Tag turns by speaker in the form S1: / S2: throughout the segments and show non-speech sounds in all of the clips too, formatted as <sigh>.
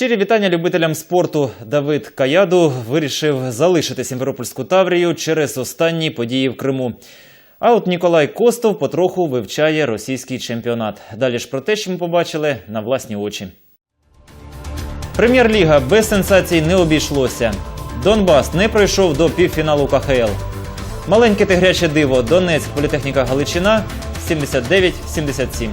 S1: Щирі вітання любителям спорту. Давид Каяду вирішив залишити Сімферопольську Таврію через останні події в Криму. А от Ніколай Костов потроху вивчає російський чемпіонат. Далі ж про те, що ми побачили на власні очі. Прем'єр-ліга без сенсацій не обійшлося. Донбас не пройшов до півфіналу КХЛ. Маленьке тигряче диво Донецьк політехніка Галичина 79-77.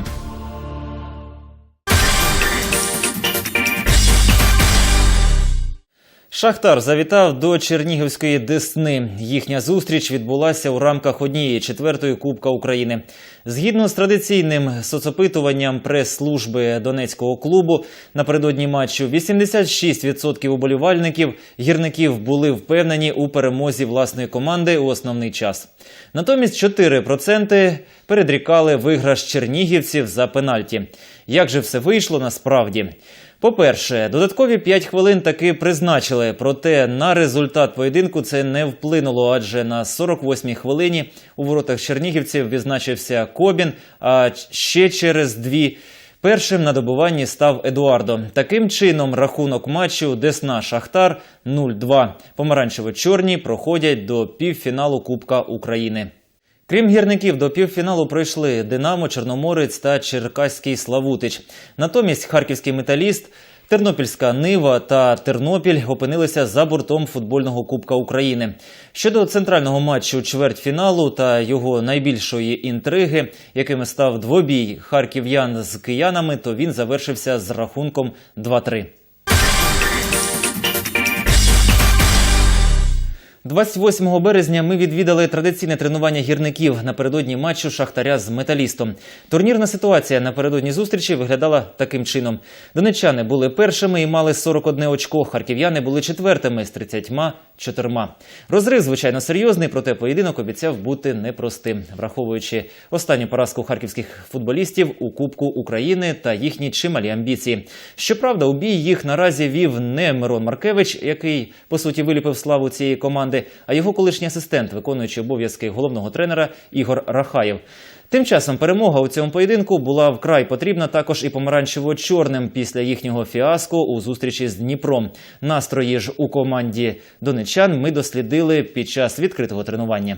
S1: Шахтар завітав до Чернігівської Десни. Їхня зустріч відбулася у рамках однієї четвертої Кубка України. Згідно з традиційним соцопитуванням прес-служби Донецького клубу, напередодні матчу 86% уболівальників гірників були впевнені у перемозі власної команди у основний час. Натомість 4% передрікали виграш чернігівців за пенальті. Як же все вийшло насправді? По-перше, додаткові 5 хвилин таки призначили, проте на результат поєдинку це не вплинуло, адже на 48-й хвилині у воротах чернігівців відзначився Кобін, а ще через дві першим на добуванні став Едуардо. Таким чином, рахунок матчу Десна Шахтар 0-2. Помаранчево-чорні проходять до півфіналу Кубка України. Крім гірників, до півфіналу пройшли Динамо, Чорноморець та Черкаський Славутич. Натомість харківський металіст, Тернопільська Нива та Тернопіль опинилися за бортом футбольного Кубка України. Щодо центрального матчу чвертьфіналу та його найбільшої інтриги, якими став двобій харків'ян з киянами, то він завершився з рахунком 2-3. 28 березня ми відвідали традиційне тренування гірників напередодні матчу Шахтаря з металістом. Турнірна ситуація напередодні зустрічі виглядала таким чином: донеччани були першими і мали 41 очко. Харків'яни були четвертими з 34. Розрив, звичайно, серйозний, проте поєдинок обіцяв бути непростим, враховуючи останню поразку харківських футболістів у Кубку України та їхні чималі амбіції. Щоправда, у бій їх наразі вів не Мирон Маркевич, який по суті виліпив славу цієї команди, а його колишній асистент, виконуючий обов'язки головного тренера Ігор Рахаєв. Тим часом перемога у цьому поєдинку була вкрай потрібна також і помаранчево-чорним після їхнього фіаско у зустрічі з Дніпром. Настрої ж у команді донечан ми дослідили під час відкритого тренування.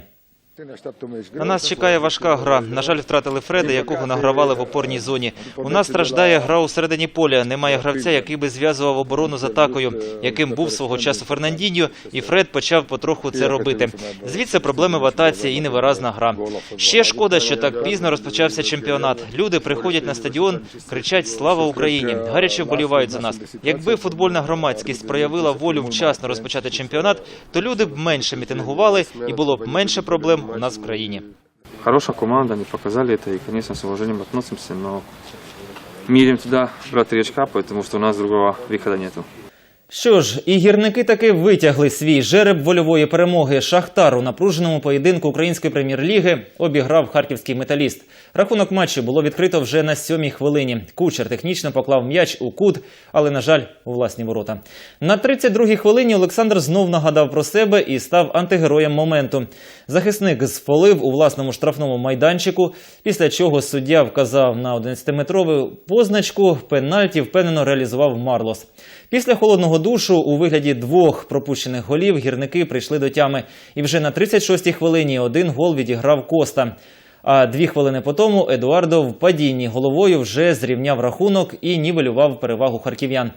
S2: На нас чекає важка гра. На жаль, втратили Фреда, якого награвали в опорній зоні. У нас страждає гра у середині поля. Немає гравця, який би зв'язував оборону з атакою, яким був свого часу Фернандіньо, і Фред почав потроху це робити. Звідси проблеми в атаці і невиразна гра. Ще шкода, що так пізно розпочався чемпіонат. Люди приходять на стадіон, кричать Слава Україні! Гаряче вболівають за нас. Якби футбольна громадськість проявила волю вчасно розпочати чемпіонат, то люди б менше мітингували і було б менше проблем у нас в країні.
S3: Хорошая команда, они показали это, и, конечно, с уважением относимся, но мы едем туда брать три очка, потому что у нас другого выхода нету.
S1: Що ж, і гірники таки витягли свій жереб вольової перемоги. Шахтар у напруженому поєдинку української прем'єр-ліги обіграв харківський металіст. Рахунок матчу було відкрито вже на сьомій хвилині. Кучер технічно поклав м'яч у кут, але на жаль, у власні ворота. На 32-й хвилині Олександр знов нагадав про себе і став антигероєм моменту. Захисник зфолив у власному штрафному майданчику, після чого суддя вказав на 11-метрову позначку. Пенальті впевнено реалізував Марлос. Після холодного душу у вигляді двох пропущених голів гірники прийшли до тями. І вже на 36-й хвилині один гол відіграв Коста. А дві хвилини по тому Едуардо в падінні головою вже зрівняв рахунок і нівелював перевагу харків'ян.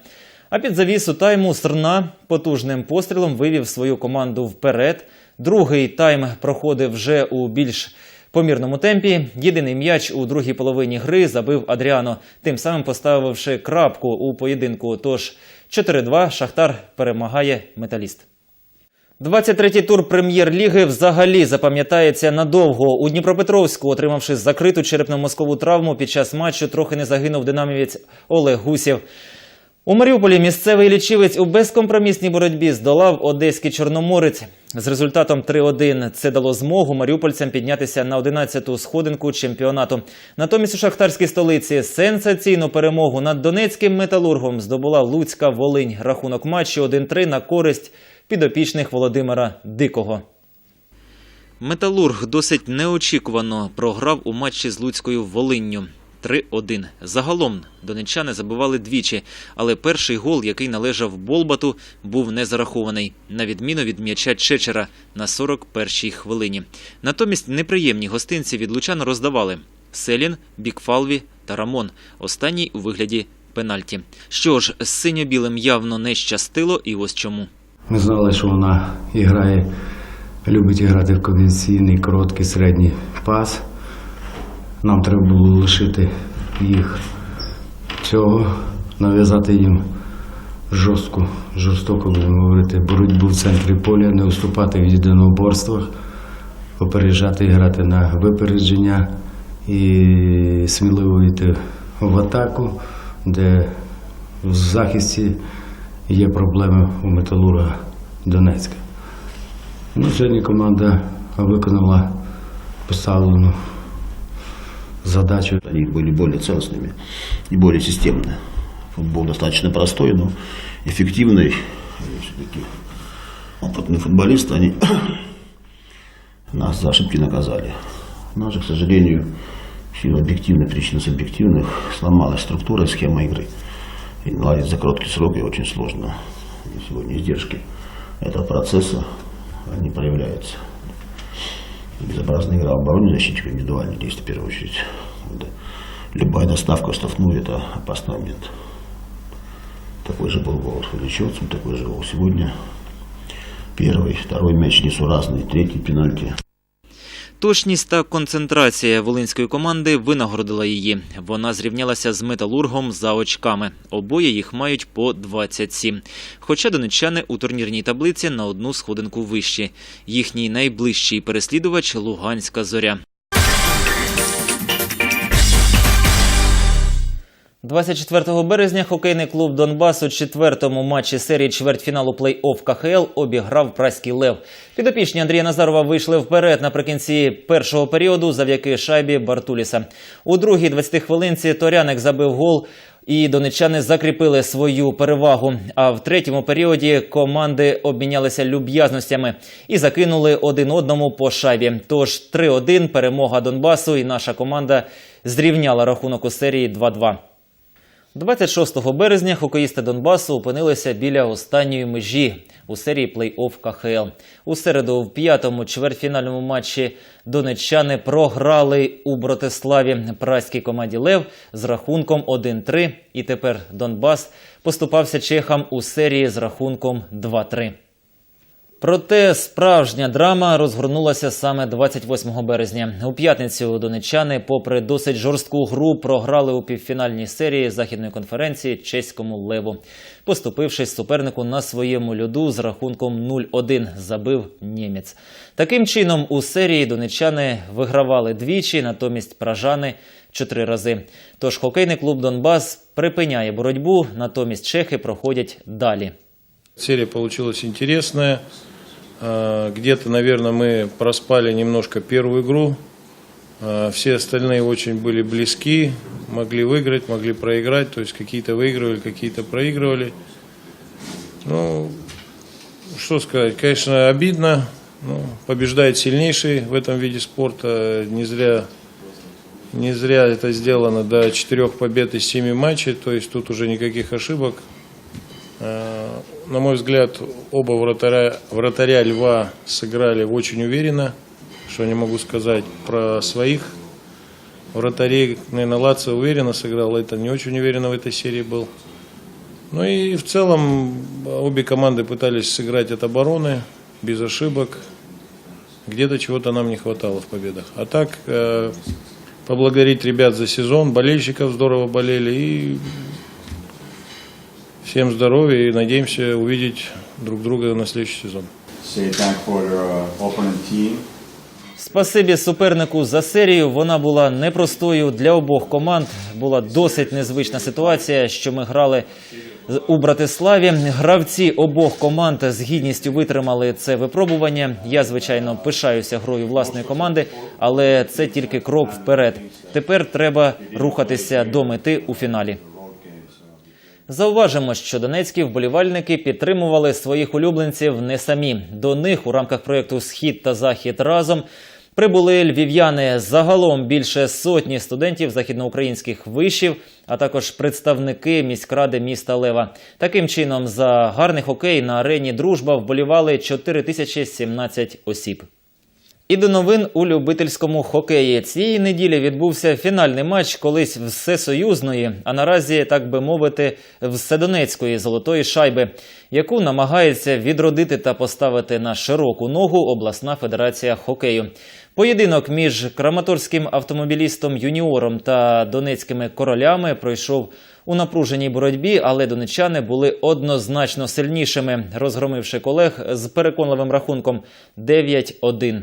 S1: А під завісу тайму Срна потужним пострілом вивів свою команду вперед. Другий тайм проходив вже у більш помірному темпі. Єдиний м'яч у другій половині гри забив Адріано, тим самим поставивши крапку у поєдинку. Тож 4-2 Шахтар перемагає металіст. 23-й тур прем'єр-ліги взагалі запам'ятається надовго. У Дніпропетровську, отримавши закриту черепно-мозкову травму, під час матчу трохи не загинув динамівець Олег Гусєв. У Маріуполі місцевий лічивець у безкомпромісній боротьбі здолав одеський чорноморець. З результатом 3-1 це дало змогу маріупольцям піднятися на 11-ту сходинку чемпіонату. Натомість у шахтарській столиці сенсаційну перемогу над донецьким металургом здобула Луцька Волинь. Рахунок матчу 1-3 на користь підопічних Володимира Дикого. Металург досить неочікувано програв у матчі з Луцькою Волинню. 3-1. Загалом донеччани забивали двічі, але перший гол, який належав Болбату, був не зарахований, на відміну від м'яча Чечера на 41-й хвилині. Натомість неприємні гостинці від лучан роздавали Селін, Бікфалві та Рамон. Останній у вигляді пенальті. Що ж, з синьо-білим явно не щастило, і ось чому.
S4: Ми знали, що вона грає, любить грати в конвенційний, короткий, середній пас. Нам треба було лишити їх цього, нав'язати їм жорстку, жорстоко будемо говорити, боротьбу в центрі поля, не уступати в єдиноборствах, попереджати грати на випередження і сміливо йти в атаку, де в захисті є проблеми у металурга Донецька. Ну, сьогодні команда виконала поставлену задачу.
S5: Они были более целостными и более системные. Футбол достаточно простой, но эффективный. И все-таки опытные футболисты, они <coughs> нас за ошибки наказали. Нас же, к сожалению, в силу объективных причин субъективных сломалась структура и схема игры. И наладить за короткий срок ее очень сложно. И сегодня издержки этого процесса, они проявляются. Безобразная игра обороне защитника, индивидуальные действия в первую очередь. Да. Любая доставка штрафную – это опасный момент. Такой же был гол с Ильичевцем, такой же гол сегодня. Первый, второй мяч несуразный, третий пенальти.
S1: Точність та концентрація волинської команди винагородила її. Вона зрівнялася з металургом за очками. Обоє їх мають по 27. Хоча донеччани у турнірній таблиці на одну сходинку вищі. Їхній найближчий переслідувач Луганська зоря. 24 березня хокейний клуб Донбас у четвертому матчі серії чвертьфіналу плей-офф КХЛ обіграв праський лев. Підопічні Андрія Назарова вийшли вперед наприкінці першого періоду завдяки шайбі Бартуліса. У другій 20 хвилинці Торяник забив гол. І донеччани закріпили свою перевагу. А в третьому періоді команди обмінялися люб'язностями і закинули один одному по шайбі. Тож 3-1 перемога Донбасу, і наша команда зрівняла рахунок у серії 2-2. 26 березня хокеїсти Донбасу опинилися біля останньої межі у серії плей-офф КХЛ. У середу в п'ятому чвертьфінальному матчі донеччани програли у Братиславі праській команді Лев з рахунком 1-3. І тепер Донбас поступався чехам у серії з рахунком 2-3. Проте справжня драма розгорнулася саме 28 березня. У п'ятницю донеччани, попри досить жорстку гру, програли у півфінальній серії західної конференції чеському леву, поступившись супернику на своєму льоду з рахунком 0-1, забив німець. Таким чином, у серії донеччани вигравали двічі, натомість пражани чотири рази. Тож хокейний клуб Донбас припиняє боротьбу, натомість чехи проходять далі.
S6: Серия получилась интересная. А, Где-то, наверное, мы проспали немножко первую игру. А, Все остальные очень были близки, могли выиграть, могли проиграть. То есть какие-то выигрывали, какие-то проигрывали. Ну, что сказать, конечно, обидно. Ну, побеждает сильнейший в этом виде спорта. Не зря, не зря это сделано до четырех побед из семи матчей. То есть тут уже никаких ошибок. На мой взгляд, оба вратаря, вратаря Льва сыграли очень уверенно. Что не могу сказать про своих вратарей. Наверное, Лацио уверенно сыграл, это не очень уверенно в этой серии был. Ну и в целом обе команды пытались сыграть от обороны, без ошибок. Где-то чего-то нам не хватало в победах. А так, э, поблагодарить ребят за сезон, болельщиков здорово болели и Всем здоровья и надеемся увидеть друг друга на следующий сезон.
S7: uh.
S1: Спасибі супернику за серію. Вона була непростою для обох команд. Була досить незвична ситуація, що ми грали у Братиславі. Гравці обох команд з гідністю витримали це випробування. Я звичайно пишаюся грою власної команди, але це тільки крок вперед. Тепер треба рухатися до мети у фіналі. Зауважимо, що донецькі вболівальники підтримували своїх улюбленців не самі. До них у рамках проєкту Схід та Захід разом Прибули львів'яни загалом більше сотні студентів західноукраїнських вишів, а також представники міськради міста Лева. Таким чином, за гарний хокей на арені Дружба вболівали 4017 осіб. І до новин у любительському хокеї. Цієї неділі відбувся фінальний матч колись всесоюзної, а наразі, так би мовити, вседонецької золотої шайби, яку намагається відродити та поставити на широку ногу обласна федерація хокею. Поєдинок між краматорським автомобілістом юніором та донецькими королями пройшов у напруженій боротьбі, але донечани були однозначно сильнішими, розгромивши колег з переконливим рахунком 9-1.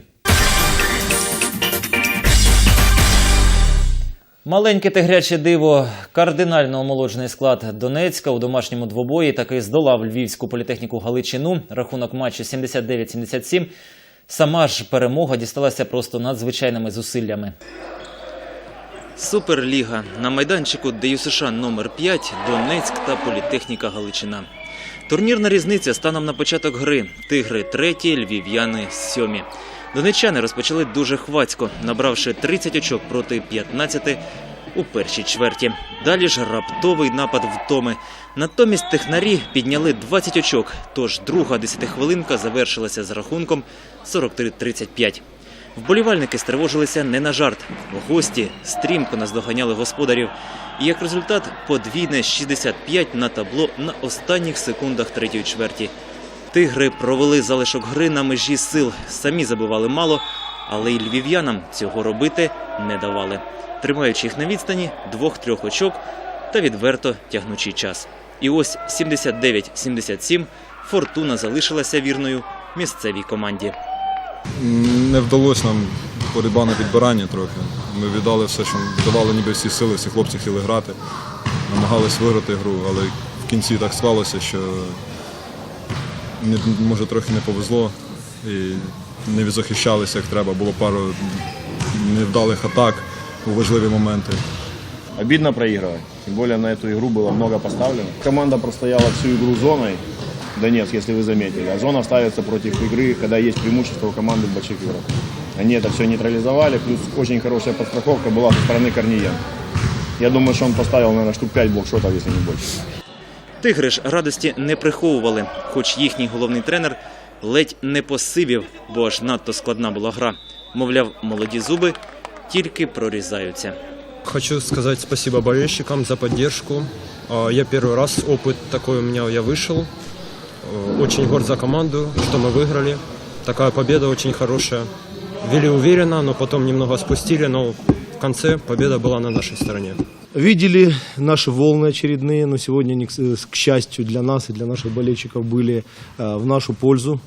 S1: Маленьке тигряче диво, кардинально омолоджений склад Донецька у домашньому двобої таки здолав львівську політехніку Галичину. Рахунок матчу 79-77. Сама ж перемога дісталася просто надзвичайними зусиллями. Суперліга на майданчику ДЮСШ номер 5 Донецьк та політехніка Галичина. Турнірна різниця станом на початок гри. Тигри треті, львів'яни сьомі. Донеччани розпочали дуже хвацько, набравши 30 очок проти 15 у першій чверті. Далі ж раптовий напад втоми. Натомість технарі підняли 20 очок, тож друга десятихвилинка завершилася з рахунком 43-35. Вболівальники стривожилися не на жарт. Гості стрімко наздоганяли господарів. І як результат подвійне 65 на табло на останніх секундах третьої чверті. Тигри провели залишок гри на межі сил, самі забивали мало, але й львів'янам цього робити не давали, тримаючи їх на відстані двох-трьох очок та відверто тягнучи час. І ось 79-77 фортуна залишилася вірною місцевій команді.
S8: Не вдалося нам боротьба на підбиранні трохи. Ми віддали все, що давали ніби всі сили, всі хлопці хотіли грати, намагались виграти гру, але в кінці так склалося, що може трохи не повезло і не захищалися як треба. Було пару невдалих атак у важливі моменти.
S9: Обидно проигрывать. Тем более на эту игру было много поставлено. Команда простояла всю игру зоной. Донецк, если вы заметили. А зона ставится против игры, когда есть преимущество у команды в больших играх. Они это все нейтрализовали. Плюс очень хорошая подстраховка была со стороны Корниенко. Я думаю, что он поставил, наверное, штук 5 блокшотов, если не больше.
S1: Тигри ж радості не приховували, хоч їхній головний тренер ледь не посивів, бо аж надто складна була гра. Мовляв, молоді зуби тільки прорізаються.
S10: Хочу сказать спасибо болельщикам за поддержку. А, Я первый раз опыт такой у меня я вышел. Э, Очень горд за команду, что мы выиграли. Такая победа очень хорошая. Вели уверенно, но потом немного спустили, но в конце победа была на нашей стороне.
S11: Видели наши волны очередные, но сегодня они, к с- к счастью для нас и для наших болельщиков, были э, в нашу пользу.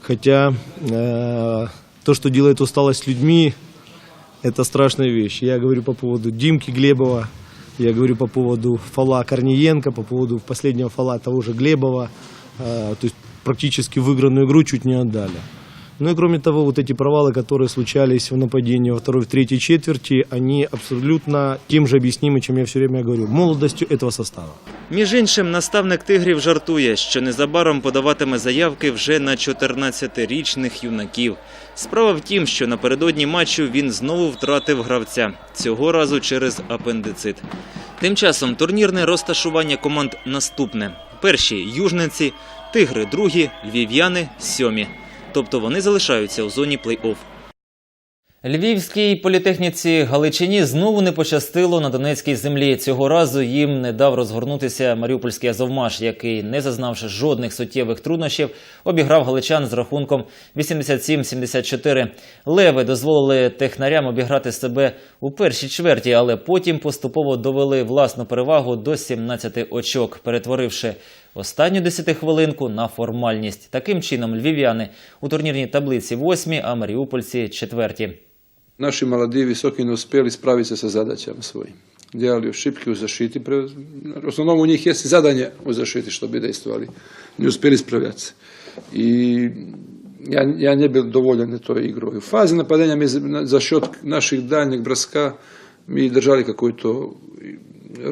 S11: Хотя э, то, что делает усталость людьми, это страшная вещь. Я говорю по поводу Димки Глебова, я говорю по поводу фола Корниенко, по поводу последнего фола того же Глебова. Э, то есть практически выигранную игру чуть не отдали. Ну и кроме того, вот эти провалы, которые случались в нападении во второй, в третьей четверти, они абсолютно тем же объяснимы, чем я все время говорю, молодостью этого состава.
S1: Між іншим, наставник тигрів жартує, що незабаром подаватиме заявки вже на 14-річних юнаків. Справа в тім, що напередодні матчу він знову втратив гравця цього разу через апендицит. Тим часом турнірне розташування команд наступне: перші южниці, тигри другі, львів'яни сьомі. Тобто вони залишаються у зоні плей-офф. Львівській політехніці Галичині знову не пощастило на донецькій землі. Цього разу їм не дав розгорнутися Маріупольський Азовмаш, який, не зазнавши жодних суттєвих труднощів, обіграв галичан з рахунком 87-74. Леви дозволили технарям обіграти себе у першій чверті, але потім поступово довели власну перевагу до 17 очок, перетворивши останню десятихвилинку на формальність. Таким чином, львів'яни у турнірній таблиці восьмі, а маріупольці четверті.
S12: Sa zadaćama svojim. Djelali šipke u zaštiti. Pre- U osnovnom u njih jest zadanje u zaštiti što bi dejstvovali. Ne uspjeli spravljati se. I ja, ja ne bil dovoljan na toj igru. U fazi napadanja mi za, za šot naših daljnjeg braska mi držali какую-то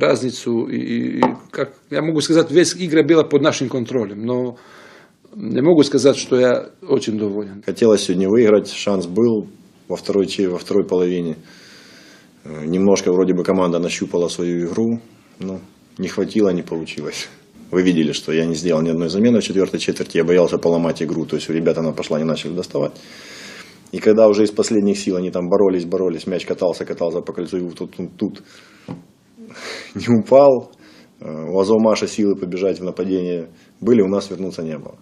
S12: raznicu i, i, kak, ja mogu сказать, весь игра bila pod našim kontrolем, но не могу сказать, что я очень доволен.
S9: Хотелось сегодня выиграть, шанс был. во второй, во второй половине. Э, Немножко вроде бы команда нащупала свою игру, но не хватило, не получилось. Вы видели, что я не сделал ни одной замены в четвертой четверти, я боялся поломать игру, то есть у ребят она пошла, не начали доставать. И когда уже из последних сил они там боролись, боролись, мяч катался, катался по кольцу, и тут, тут, тут <laughs> не упал, Э, у Азовмаша силы побежать в нападение были, у нас вернуться не было.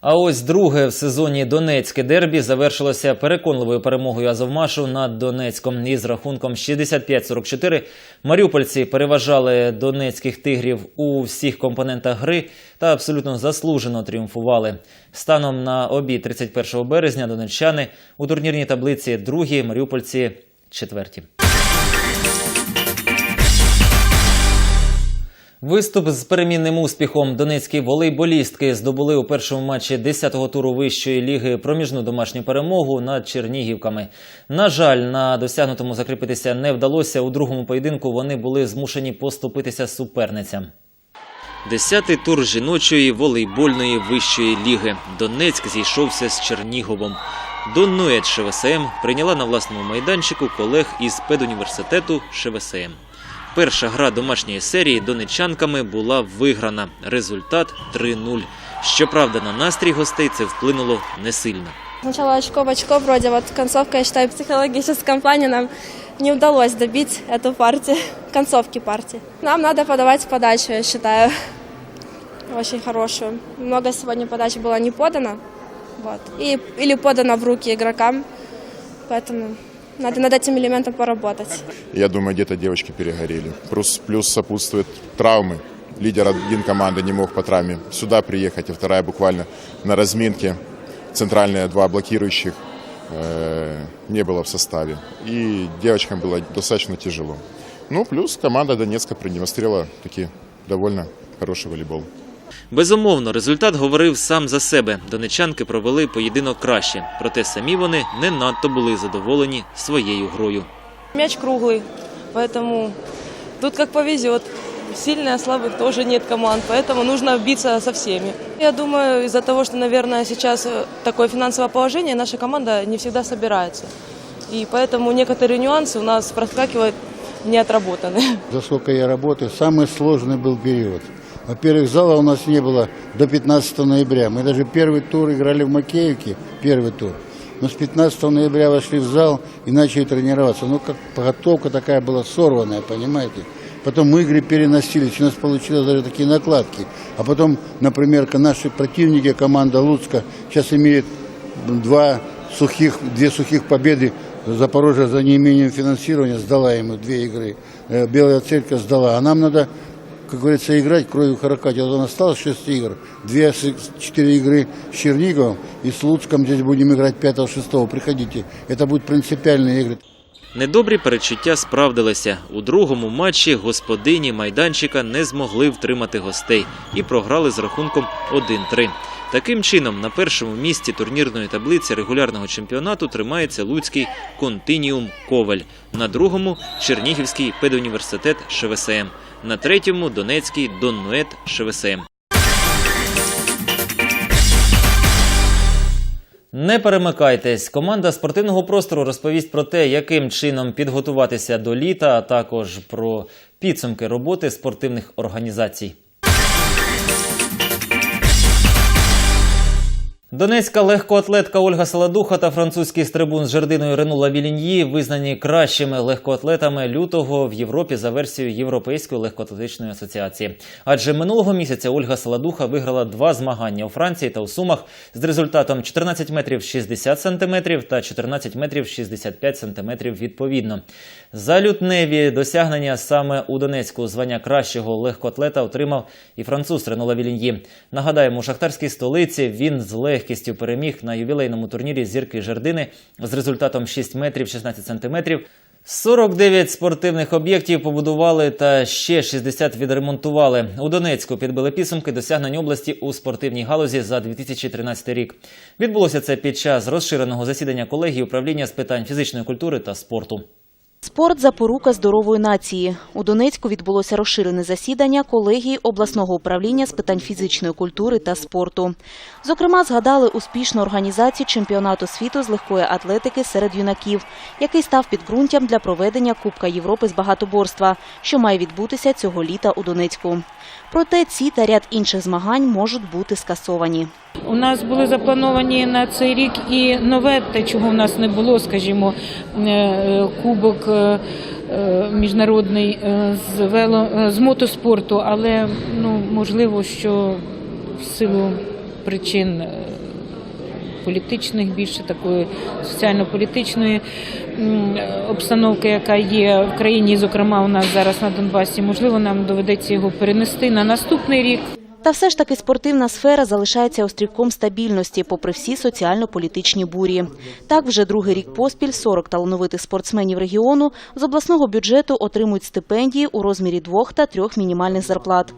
S1: А ось друге в сезоні Донецьке дербі завершилося переконливою перемогою Азовмашу над Донецьком із рахунком 65-44. Маріупольці переважали донецьких тигрів у всіх компонентах гри та абсолютно заслужено тріумфували. Станом на обід 31 березня донеччани у турнірній таблиці другі, маріупольці четверті. Виступ з перемінним успіхом донецькі волейболістки здобули у першому матчі 10-го туру вищої ліги проміжну домашню перемогу над Чернігівками. На жаль, на досягнутому закріпитися не вдалося. У другому поєдинку вони були змушені поступитися суперницям. Десятий тур жіночої волейбольної вищої ліги. Донецьк зійшовся з Черніговом. Донует ШВСМ прийняла на власному майданчику колег із педуніверситету ШВСМ. Перша гра домашньої серії донечанками була виграна. Результат 3-0. Щоправда, на настрій гостей це вплинуло не сильно.
S13: Сначала очко в очко, вроде вот концовка, я считаю, психологическом плане нам не удалось добить эту партию, <laughs> концовки партии. Нам надо подавать подачу, я считаю, <laughs> очень хорошую. Много сегодня подач было не подано, вот, и, или подано в руки игрокам, поэтому надо над этим элементом поработать.
S14: Я думаю, где-то девочки перегорели. Плюс, плюс сопутствует травмы. Лидер один команды не мог по травме сюда приехать, а вторая буквально на разминке. Центральные два блокирующих э, не было в составе. И девочкам было достаточно тяжело. Ну, плюс команда Донецка продемонстрировала таки довольно хороший волейбол.
S1: Безумовно, результат говорив сам за себе. Донечанки провели поєдинок краще, проте самі вони не надто були задоволені своєю грою.
S15: Мяч круглый, поэтому тут как повезет. Сильных, а слабых тоже нет команд, поэтому нужно биться со всеми. Я думаю, из-за того, что, наверное, сейчас э, такое финансовое положение, наша команда не всегда собирается. И поэтому некоторые нюансы у нас проскакивают неотработанные.
S16: За сколько я работаю, самый сложный был период. Во-первых, зала у нас не было до 15 ноября. Мы даже первый тур играли в Макеевке, первый тур. Но с 15 ноября вошли в зал и начали тренироваться. Ну, как подготовка такая была сорванная, понимаете? Потом мы игры переносились, у нас получилось даже такие накладки. А потом, например, наши противники, команда Луцка, сейчас имеет два сухих, две сухих победы. Запорожье за неимением финансирования сдала ему две игры. Э, Белая церковь сдала. А нам надо, как говорится, играть кровью харакати. Вот у нас осталось 6 игр. Две, с- четыре игры с Черниговым и с Луцком здесь будем играть 5-6. Приходите. Это будут принципиальные игры.
S1: Недобрі перечуття справдилися. У другому матчі господині майданчика не змогли втримати гостей і програли з рахунком 1-3. Таким чином, на першому місці турнірної таблиці регулярного чемпіонату тримається Луцький Континіум Коваль, на другому Чернігівський педуніверситет ШВСМ, на третьому Донецький Доннует ШВСМ. Не перемикайтесь. Команда спортивного простору розповість про те, яким чином підготуватися до літа, а також про підсумки роботи спортивних організацій. Донецька легкоатлетка Ольга Саладуха та французький стрибун з жердиною Ренула Віліньї визнані кращими легкоатлетами лютого в Європі за версією Європейської легкоатлетичної асоціації. Адже минулого місяця Ольга Саладуха виграла два змагання у Франції та у Сумах з результатом 14 метрів 60 сантиметрів та 14 метрів 65 сантиметрів відповідно. За лютневі досягнення саме у Донецьку звання кращого легкоатлета отримав і француз Ренула Віліньї. Нагадаємо, у шахтарській столиці він з легкістю переміг на ювілейному турнірі зірки жердини з результатом 6 метрів 16 сантиметрів. 49 спортивних об'єктів побудували та ще 60 відремонтували. У Донецьку підбили підсумки досягнень області у спортивній галузі за 2013 рік. Відбулося це під час розширеного засідання колегії управління з питань фізичної культури та спорту.
S17: Спорт запорука здорової нації. У Донецьку відбулося розширене засідання колегії обласного управління з питань фізичної культури та спорту. Зокрема, згадали успішну організацію чемпіонату світу з легкої атлетики серед юнаків, який став підґрунтям для проведення Кубка Європи з багатоборства, що має відбутися цього літа у Донецьку. Проте ці та ряд інших змагань можуть бути скасовані.
S18: У нас були заплановані на цей рік і нове, те, чого в нас не було, скажімо, е, кубок е, е, міжнародний е, з вело е, з мотоспорту, але ну можливо, що в силу причин е, політичних, більше такої соціально-політичної обстановки, яка є в країні, зокрема у нас зараз на Донбасі, можливо, нам доведеться його перенести на наступний рік.
S17: Та все ж таки спортивна сфера залишається острівком стабільності, попри всі соціально-політичні бурі. Так, вже другий рік поспіль 40 талановитих спортсменів регіону з обласного бюджету отримують стипендії у розмірі двох та трьох мінімальних зарплат.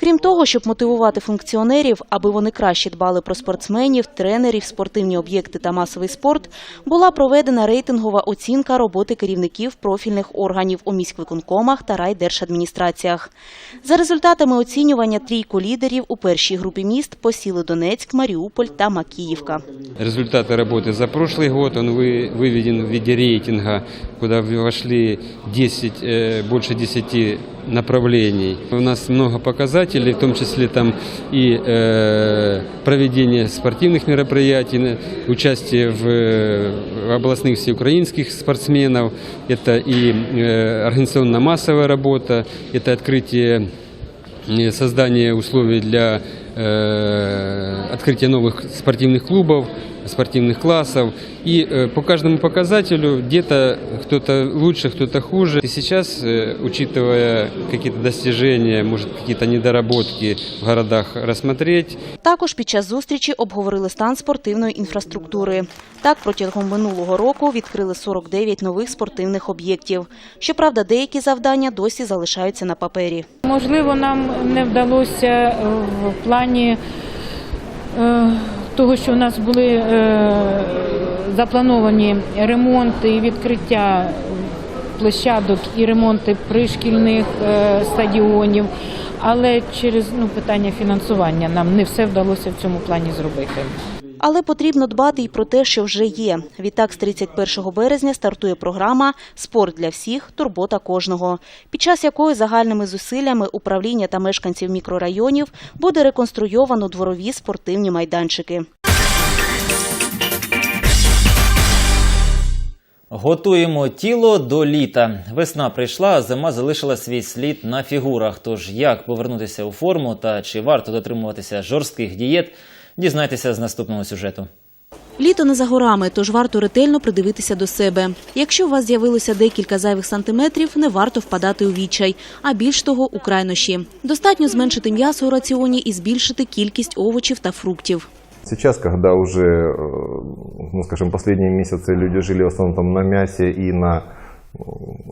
S17: Крім того, щоб мотивувати функціонерів, аби вони краще дбали про спортсменів, тренерів, спортивні об'єкти та масовий спорт, була проведена рейтингова оцінка роботи керівників профільних органів у міськвиконкомах та райдержадміністраціях. За результатами оцінювання трійку лідерів у першій групі міст посіли Донецьк, Маріуполь та Макіївка.
S19: Результаты работы за прошлый год, он вы- выведен в виде рейтинга, куда вошли 10, э, больше 10 направлений. У нас много показателей, в том числе там и э, проведение спортивных мероприятий, на- участие в, э, областных всеукраинских спортсменов, это и э, организационно-массовая работа, это открытие э, создание условий для э, открытия новых спортивных клубов, спортивных классов. И э, по каждому показателю где-то кто-то лучше, кто-то хуже. И сейчас, э, учитывая какие-то достижения, может, какие-то недоработки в городах рассмотреть,
S17: Також під час зустрічі обговорили стан спортивної інфраструктури. Так, протягом минулого року відкрили 49 нових спортивних об'єктів. Щоправда, деякі завдання досі залишаються на папері.
S18: Можливо, нам не вдалося е, в плані е, того, що у нас були е, заплановані ремонти і відкриття площадок і ремонти пришкільних е, стадіонів. Але через ну, питання фінансування нам не все вдалося в цьому плані зробити.
S17: Але потрібно дбати і про те, що вже є. Відтак, з 31 березня стартує програма Спорт для всіх, турбота кожного, під час якої загальними зусиллями управління та мешканців мікрорайонів буде реконструйовано дворові спортивні майданчики.
S1: Готуємо тіло до літа. Весна прийшла, а зима залишила свій слід на фігурах. Тож як повернутися у форму та чи варто дотримуватися жорстких дієт, дізнайтеся з наступного сюжету.
S17: Літо не за горами, тож варто ретельно придивитися до себе. Якщо у вас з'явилося декілька зайвих сантиметрів, не варто впадати у відчай, а більш того у крайнощі. Достатньо зменшити м'ясо у раціоні і збільшити кількість овочів та фруктів.
S20: Сейчас, когда уже, э, ну скажем, последние месяцы люди жили в основном там на мясе и на...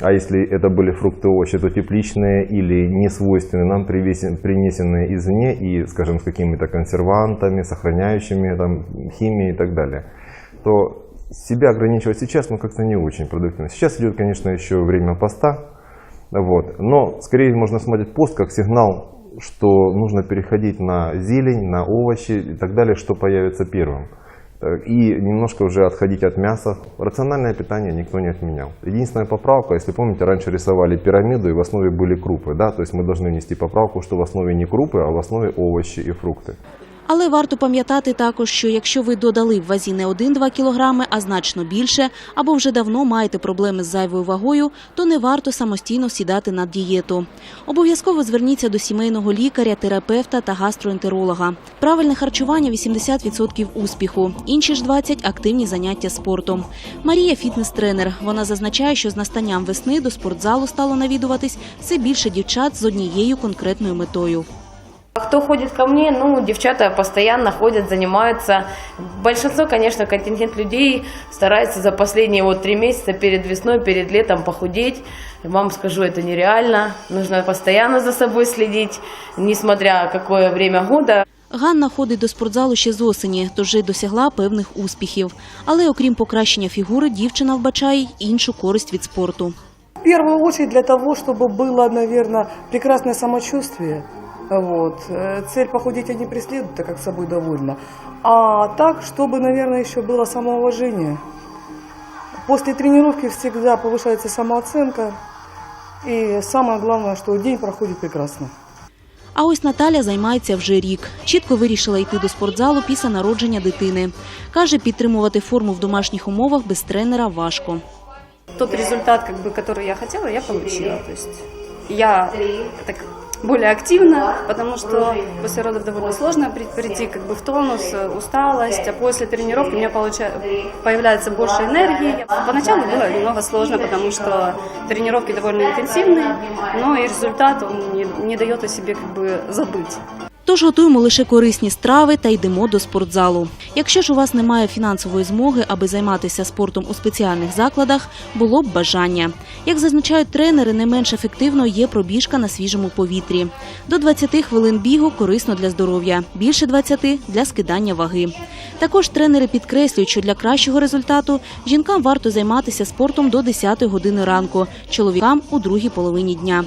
S20: А если это были фрукты, овощи, то тепличные или не свойственные нам, принесенные извне и, скажем, с какими-то консервантами, сохраняющими там химией и так далее, то себя ограничивать сейчас, ну, как-то не очень продуктивно. Сейчас идет, конечно, еще время поста, вот, но скорее можно смотреть пост как сигнал, что нужно переходить на зелень, на овощи и так далее, что появится первым. Э, И немножко уже отходить от мяса. Рациональное питание никто не отменял. Единственная поправка, если помните, раньше рисовали пирамиду и в основе были крупы, да, то есть мы должны внести поправку, что в основе не крупы, а в основе овощи и фрукты.
S17: Але варто пам'ятати також, що якщо ви додали в вазі не 1-2 кілограми, а значно більше, або вже давно маєте проблеми з зайвою вагою, то не варто самостійно сідати на дієту. Обов'язково зверніться до сімейного лікаря, терапевта та гастроентеролога. Правильне харчування 80% успіху, інші ж 20% – активні заняття спортом. Марія фітнес-тренер. Вона зазначає, що з настанням весни до спортзалу стало навідуватись все більше дівчат з однією конкретною метою.
S21: Кто ходит ко мне? Ну, девчата постоянно ходят, занимаются. Большинство, конечно, контингент людей старается за последние вот три месяца перед весной, перед летом похудеть. Вам скажу, это нереально. Нужно постоянно за собой следить, несмотря какое время года.
S17: Ганна ходить до спортзалу ще з осені, тож вже й досягла певних успіхів. Але окрім покращення фігури, дівчина вбачає й іншу користь від спорту.
S22: В первую очередь для того, чтобы было, наверное, прекрасное самочувствие. Вот. Э, Цель похудеть я не преследую, так как собой довольна. А так, чтобы, наверное, еще было самоуважение. После тренировки всегда повышается самооценка. И самое главное, что день проходит прекрасно.
S17: А ось Наталя займається вже рік. Чітко вирішила йти до спортзалу після народження дитини. Каже, підтримувати форму в домашніх умовах без тренера важко.
S23: Тот результат, как бы, который я хотела, я получила. То есть я так более активна, потому что после родов довольно сложно при- прийти как бы в тонус, э, усталость, а после тренировки у меня получа- появляется больше энергии. Поначалу было немного сложно, потому что тренировки довольно интенсивные, но и результат он не, не дает о себе как бы забыть.
S17: Тож готуємо лише корисні страви та йдемо до спортзалу. Якщо ж у вас немає фінансової змоги, аби займатися спортом у спеціальних закладах, було б бажання. Як зазначають тренери, не менш ефективно є пробіжка на свіжому повітрі. До 20 хвилин бігу корисно для здоров'я, більше 20 – для скидання ваги. Також тренери підкреслюють, що для кращого результату жінкам варто займатися спортом до 10 години ранку, чоловікам у другій половині дня.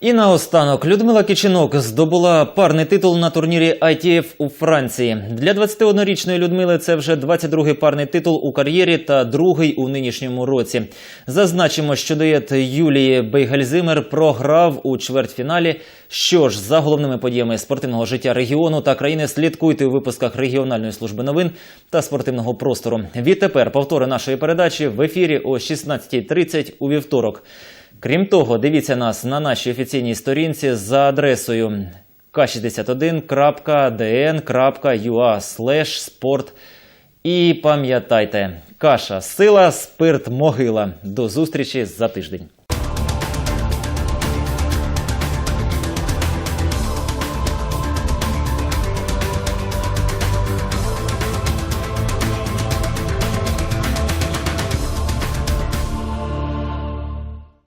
S1: І наостанок Людмила Кичинок здобула парний титул на турнірі ITF у Франції. Для 21-річної Людмили це вже 22-й парний титул у кар'єрі та другий у нинішньому році. Зазначимо, що дует Юлії Бейгальзимер програв у чвертьфіналі. Що ж, за головними подіями спортивного життя регіону та країни слідкуйте у випусках регіональної служби новин та спортивного простору. Відтепер повтори нашої передачі в ефірі о 16.30 у вівторок. Крім того, дивіться нас на нашій офіційній сторінці за адресою k61.dn.ua спорт. І пам'ятайте, каша – сила, спирт – могила. До зустрічі за тиждень.